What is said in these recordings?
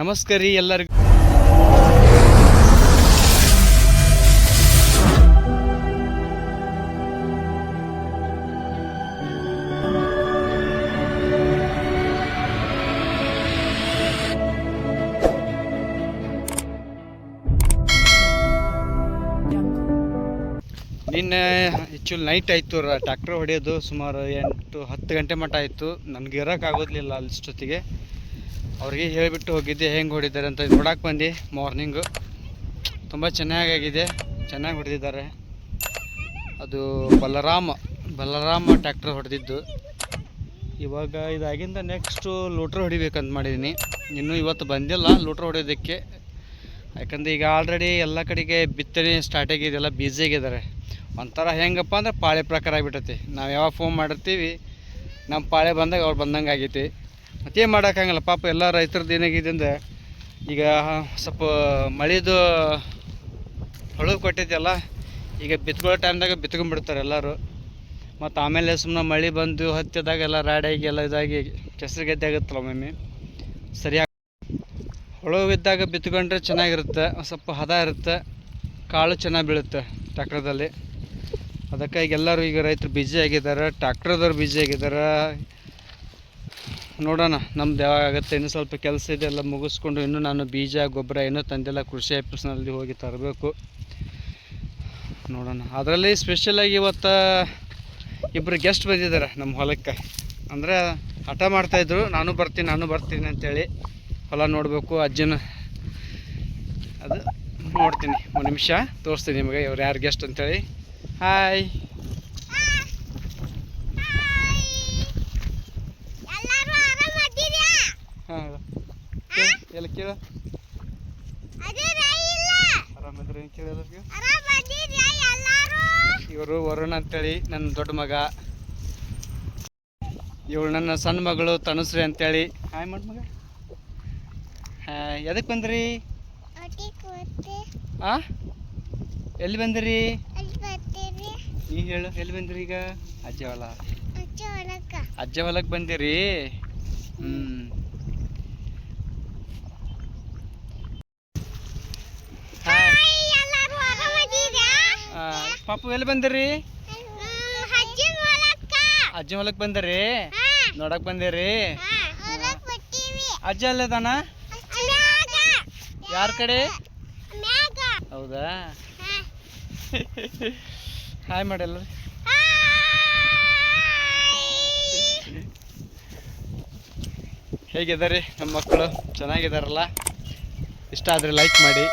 ನಮಸ್ಕಾರ ರೀ ಎಲ್ಲರಿಗೂ. ನಿನ್ನೆ ಆ್ಯಕ್ಚುಲಿ ನೈಟ್ ಆಯಿತು ಟ್ಯಾಕ್ಟ್ರ್ ಹೊಡೆಯೋದು ಸುಮಾರು ಎಂಟು ಹತ್ತು ಗಂಟೆ ಮಟ್ಟ ಆಯಿತು. ನನಗೆ ಇರೋಕ್ಕಾಗೋದಿಲ್ಲ ಅಷ್ಟೊತ್ತಿಗೆ ಅವ್ರಿಗೆ ಹೇಳಿಬಿಟ್ಟು ಹೋಗಿದ್ದೆ, ಹೆಂಗೆ ಹೊಡಿದ್ದಾರೆ ಅಂತ ನೋಡಕ್ಕೆ ಬಂದು ಮಾರ್ನಿಂಗು ತುಂಬ ಚೆನ್ನಾಗಾಗಿದೆ ಚೆನ್ನಾಗಿ ಹೊಡೆದಿದ್ದಾರೆ. ಅದು ಬಲರಾಮ ಬಲರಾಮ ಟ್ಯಾಕ್ಟರ್ ಹೊಡೆದಿದ್ದು. ಇವಾಗ ಇದಾಗಿಂದ ನೆಕ್ಸ್ಟು ಲೂಟ್ರ್ ಹೊಡಿಬೇಕಂತ ಮಾಡಿದ್ದೀನಿ ಇನ್ನೂ ಇವತ್ತು ಬಂದಿಲ್ಲ ಲೂಟ್ರ್ ಹೊಡೆಯೋದಕ್ಕೆ. ಯಾಕಂದ್ರೆ ಈಗ ಆಲ್ರೆಡಿ ಎಲ್ಲ ಕಡೆಗೆ ಬಿತ್ತನೆ ಸ್ಟಾರ್ಟ್ ಆಗಿದೆಲ್ಲ ಬ್ಯುಸಿ ಆಗಿದ್ದಾರೆ. ಒಂಥರ ಹೆಂಗಪ್ಪ ಅಂದ್ರೆ ಪಾಳೆ ಪ್ರಕಾರ ಆಗಿಬಿಟ್ಟೈತಿ. ನಾವು ಯಾವಾಗ ಫೋನ್ ಮಾಡಿರ್ತೀವಿ ನಮ್ಮ ಪಾಳೆ ಬಂದಾಗ ಅವ್ರು ಬಂದಂಗೆ ಆಗೈತಿ. ಮತ್ತೇನು ಮಾಡೋಕ್ಕಾಗಲ್ಲ ಪಾಪ ಎಲ್ಲ ರೈತರದ್ದು ಏನಾಗಿದೆ ಅಂದರೆ ಈಗ ಸ್ವಲ್ಪ ಮಳೆದು ಹೊಳವು ಕೊಟ್ಟಿದ್ದೆಲ್ಲ ಈಗ ಬಿತ್ಕೊಳ್ಳೋ ಟೈಮ್ದಾಗ ಬಿತ್ಕೊಂಡ್ಬಿಡ್ತಾರೆ ಎಲ್ಲರೂ. ಮತ್ತು ಆಮೇಲೆ ಸುಮ್ಮನೆ ಮಳೆ ಬಂದು ಹತ್ತಿದಾಗ ಎಲ್ಲ ರಾಡಾಗಿ ಎಲ್ಲ ಇದಾಗಿ ಕೆಸರು ಗದ್ದೆ ಆಗುತ್ತಲ್ಲ ಒಮ್ಮೊಮ್ಮೆ ಸರಿಯಾಗಿ ಹೊಳವು ಇದ್ದಾಗ ಬಿತ್ಕೊಂಡ್ರೆ ಚೆನ್ನಾಗಿರುತ್ತೆ, ಸ್ವಲ್ಪ ಹದ ಇರುತ್ತೆ, ಕಾಳು ಚೆನ್ನಾಗಿ ಬೀಳುತ್ತೆ ಟ್ಯಾಕ್ಟ್ರದಲ್ಲಿ ಅದಕ್ಕಾಗಿ ಎಲ್ಲರೂ ಈಗ ರೈತರು ಬ್ಯುಸಿ ಆಗಿದ್ದಾರೆ ಟ್ಯಾಕ್ಟ್ರದವ್ರು ಬಿಜಿ ಆಗಿದ್ದಾರೆ. ನೋಡೋಣ, ನಮ್ದು ಯಾವಾಗ ಆಗುತ್ತೆ, ಇನ್ನು ಸ್ವಲ್ಪ ಕೆಲಸ ಇದೆ, ಎಲ್ಲ ಮುಗಿಸ್ಕೊಂಡು ಇನ್ನೂ ನಾನು ಬೀಜ, ಗೊಬ್ಬರ, ಏನೂ ತಂದೆಲ್ಲ ಕೃಷಿ ಆಫೀಸ್ನಲ್ಲಿ ಹೋಗಿ ತರಬೇಕು. ನೋಡೋಣ. ಅದರಲ್ಲಿ ಸ್ಪೆಷಲಾಗಿ ಇವತ್ತು ಇಬ್ಬರು ಗೆಸ್ಟ್ ಬಂದಿದ್ದಾರೆ ನಮ್ಮ ಹೊಲಕ್ಕೆ. ಅಂದರೆ ಹಠ ಮಾಡ್ತಾಯಿದ್ರು ನಾನು ಬರ್ತೀನಿ ನಾನು ಬರ್ತೀನಿ ಅಂತೇಳಿ ಹೊಲ ನೋಡಬೇಕು. ಅಜ್ಜನ ಅದು ನೋಡ್ತೀನಿ. ಒಂದು ನಿಮಿಷ ತೋರಿಸ್ತೀನಿ ನಿಮಗೆ, ಇವ್ರು ಯಾರು ಗೆಸ್ಟ್ ಅಂತೇಳಿ. ಹಾಯ್ ಎಲ್ಲರೂ ಆರಾಮದಿರಾ ಹಾಂ ಎಲ್ಲ ಕೇಳ? ಆರಾಮಿದ್ರೆ ಏನು ಎಲ್ಲರೂ. ಇವರು ವರುಣ ಅಂತೇಳಿ ನನ್ನ ದೊಡ್ಡ ಮಗ. ಇವಳು ನನ್ನ ಸಣ್ಣ ಮಗಳು ತನುಶ್ರೀ ಅಂತೇಳಿ. ಹಾಯ್ ಮಾಡಿ ಮಗ. ಎದಕ್ಕೆ ಬಂದ್ರಿ? ಆ? ಎಲ್ಲಿ ಬಂದಿರಿ? ನೀ ಹೇಳು ಎಲ್ಲಿ ಬಂದಿರಿ ಈಗ? ಅಜ್ಜ ಹೊಲ ಅಜ್ಜ ಹೊಲಕ್ಕೆ. ಬಂದಿರಿ? ಹ್ಞೂ ಹಾಯ್ ಎಲ್ಲರೂ ಆರಾಮದಿರಾ ಆ, ಪಾಪು ಎಲ್ಲಿ ಬಂದಿರಿ? ಅಜ್ಜಿ ಹೊಲಕ್ ಬಂದಿರಿ? ನೋಡಕ್ ಬಂದಿರಿ? ಅಜ್ಜ ಅಲ್ಲದಾನ? ಯಾರ ಕಡೆ? ಹೌದಾ? ಹಾಯ್ ಮಾಡಲ್ಲ ಹೇಗಿದ್ದಾರೆ ನಮ್ಮ ಮಕ್ಕಳು? ಚೆನ್ನಾಗಿದ್ದಾರಲ್ಲ? ಇಷ್ಟ ಆದರೆ ಲೈಕ್ ಮಾಡಿ.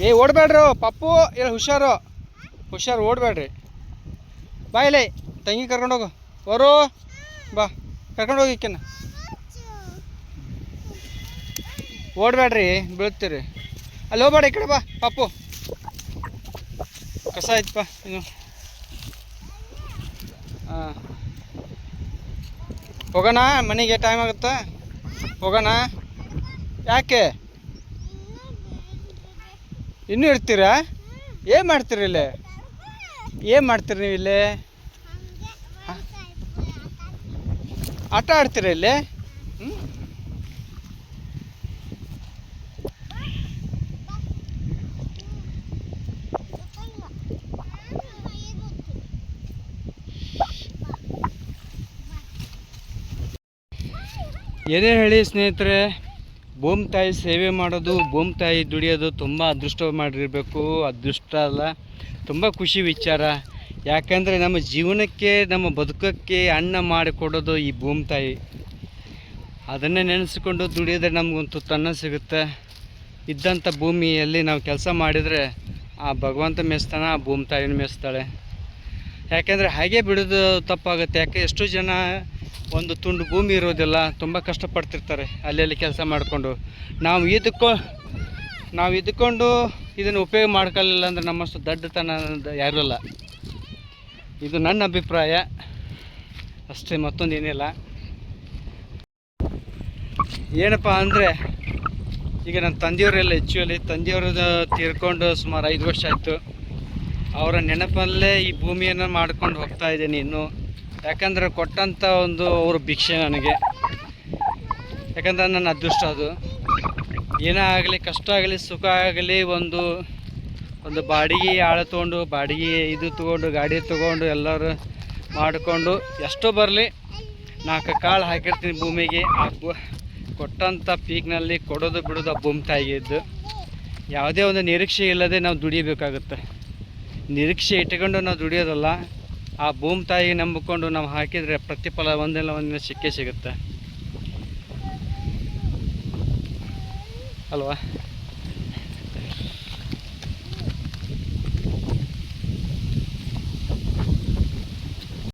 ಏ, ಓಡಬೇಡ್ರಿ, ಪಪ್ಪು ಇಲ್ಲ ಹುಷಾರು. ಹುಷಾರು, ಓಡಬೇಡ್ರಿ. ಬಾ ಇಲ್ಲೇ, ತಂಗಿ ಕರ್ಕೊಂಡೋಗು ಬರೋ ಬಾ ಕರ್ಕೊಂಡೋಗಿ ಈಕೆನ ಓಡಬೇಡ್ರಿ, ಬೀಳ್ತೀರಿ. ಅಲ್ಲಿ ಹೋಗ್ಬೇಡ ಈ ಕಡೆ ಬಾ, ಪಪ್ಪು. ಕಸ ಆಯ್ತಪ್ಪ ಇನ್ನು. ಹಾಂ ಹೋಗೋಣ, ಮನೆಗೆ ಟೈಮ್ ಆಗುತ್ತಾ? ಹೋಗೋಣ. ಯಾಕೆ? ಇನ್ನೂ ಇರ್ತೀರಾ? ಏನು ಮಾಡ್ತೀರಿ ಇಲ್ಲಿ? ಏನು ಮಾಡ್ತೀರಿ ನೀವು ಇಲ್ಲಿ? ಆಟ ಆಡ್ತೀರಾ ಇಲ್ಲಿ? ಏನೇ ಹೇಳಿ ಸ್ನೇಹಿತರೆ ಭೂಮಿ ತಾಯಿ ಸೇವೆ ಮಾಡೋದು, ಭೂಮಿ ತಾಯಿ ದುಡಿಯೋದು ತುಂಬ ಅದೃಷ್ಟ ಮಾಡಿರಬೇಕು. ಅದೃಷ್ಟ ಅಲ್ಲ, ತುಂಬ ಖುಷಿ ವಿಚಾರ. ಯಾಕಂದರೆ ನಮ್ಮ ಜೀವನಕ್ಕೆ, ನಮ್ಮ ಬದುಕಕ್ಕೆ ಅನ್ನ ಮಾಡಿಕೊಡೋದು ಈ ಭೂಮಿ ತಾಯಿ. ಅದನ್ನೇ ನೆನೆಸಿಕೊಂಡು ದುಡಿಯೋದ್ರೆ ನಮಗೊಂದು ತನ್ನ ಸಿಗುತ್ತೆ. ಇದ್ದಂಥ ಭೂಮಿಯಲ್ಲಿ ನಾವು ಕೆಲಸ ಮಾಡಿದರೆ ಆ ಭಗವಂತ ಮೆಸ್ತಾನೆ ಆ ಭೂಮಿ ತಾಯಿನ ಮೆಸ್ತಾಳೆ ಯಾಕೆಂದರೆ ಹಾಗೆ ಬಿಡೋದು ತಪ್ಪಾಗುತ್ತೆ. ಯಾಕೆ ಎಷ್ಟೋ ಜನ ಒಂದು ತುಂಡು ಭೂಮಿ ಇರೋದಿಲ್ಲ ತುಂಬ ಕಷ್ಟಪಡ್ತಿರ್ತಾರೆ. ಅಲ್ಲಲ್ಲಿ ಕೆಲಸ ಮಾಡಿಕೊಂಡು. ನಾವು ಇದಕ್ಕೋ, ನಾವು ಇದ್ಕೊಂಡು ಇದನ್ನು ಉಪಯೋಗ ಮಾಡ್ಕೊಳ್ಳಿಲ್ಲ ಅಂದರೆ ನಮ್ಮಷ್ಟು ದಡ್ಡತನ ಯಾರೂ ಇಲ್ಲ. ಇದು ನನ್ನ ಅಭಿಪ್ರಾಯ. ಅಷ್ಟೇ, ಮತ್ತೊಂದು ಏನಿಲ್ಲ. ಏನಪ್ಪ ಅಂದರೆ, ಈಗ ನನ್ನ ತಂದೆಯವರೆಲ್ಲ ಹೆಚ್ಚುವಲ್ಲಿ ತಂದೆಯವರು ತೀರ್ಕೊಂಡು ಸುಮಾರು ಐದು ವರ್ಷ ಆಯಿತು. ಅವರ ನೆನಪಲ್ಲೇ ಈ ಭೂಮಿಯನ್ನು ಮಾಡ್ಕೊಂಡು ಹೋಗ್ತಾ ಇದ್ದೀನಿ ಇನ್ನು. ಯಾಕಂದರೆ ಕೊಟ್ಟಂಥ ಒಂದು ಅವರು ಭಿಕ್ಷೆ ನನಗೆ. ಯಾಕಂದ್ರೆ ನನ್ನ ಅದೃಷ್ಟ ಅದು. ಏನೇ ಆಗಲಿ, ಕಷ್ಟ ಆಗಲಿ, ಸುಖ ಆಗಲಿ, ಒಂದು ಒಂದು ಬಾಡಿಗೆ ಆಳು ತೊಗೊಂಡು, ಬಾಡಿಗೆ ಇದು ತೊಗೊಂಡು, ಗಾಡಿ ತೊಗೊಂಡು, ಎಲ್ಲರೂ ಮಾಡಿಕೊಂಡು ಎಷ್ಟೋ ಬರಲಿ, ನಾಲ್ಕು ಕಾಳು ಹಾಕಿರ್ತೀನಿ ಭೂಮಿಗೆ. ಆ ಭೂ ಕೊಟ್ಟಂಥ ಪೀಕ್ನಲ್ಲಿ ಕೊಡೋದು ಬಿಡೋದು ಆ ಭೂಮಿ ತಾಯಿಗೆ ಇದ್ದು. ಯಾವುದೇ ಒಂದು ನಿರೀಕ್ಷೆ ಇಲ್ಲದೆ ನಾವು ದುಡಿಯಬೇಕಾಗುತ್ತೆ. ನಿರೀಕ್ಷೆ ಇಟ್ಕೊಂಡು ನಾವು ದುಡಿಯೋದಲ್ಲ. ಆ ಭೂಮಿ ತಾಯಿ ನಂಬಿಕೊಂಡು ನಾವು ಹಾಕಿದರೆ ಪ್ರತಿಫಲ ಒಂದಿಲ್ಲ ಒಂದಿನ ಸಿಕ್ಕೇ ಸಿಗುತ್ತೆ. ಅಲ್ವಾ?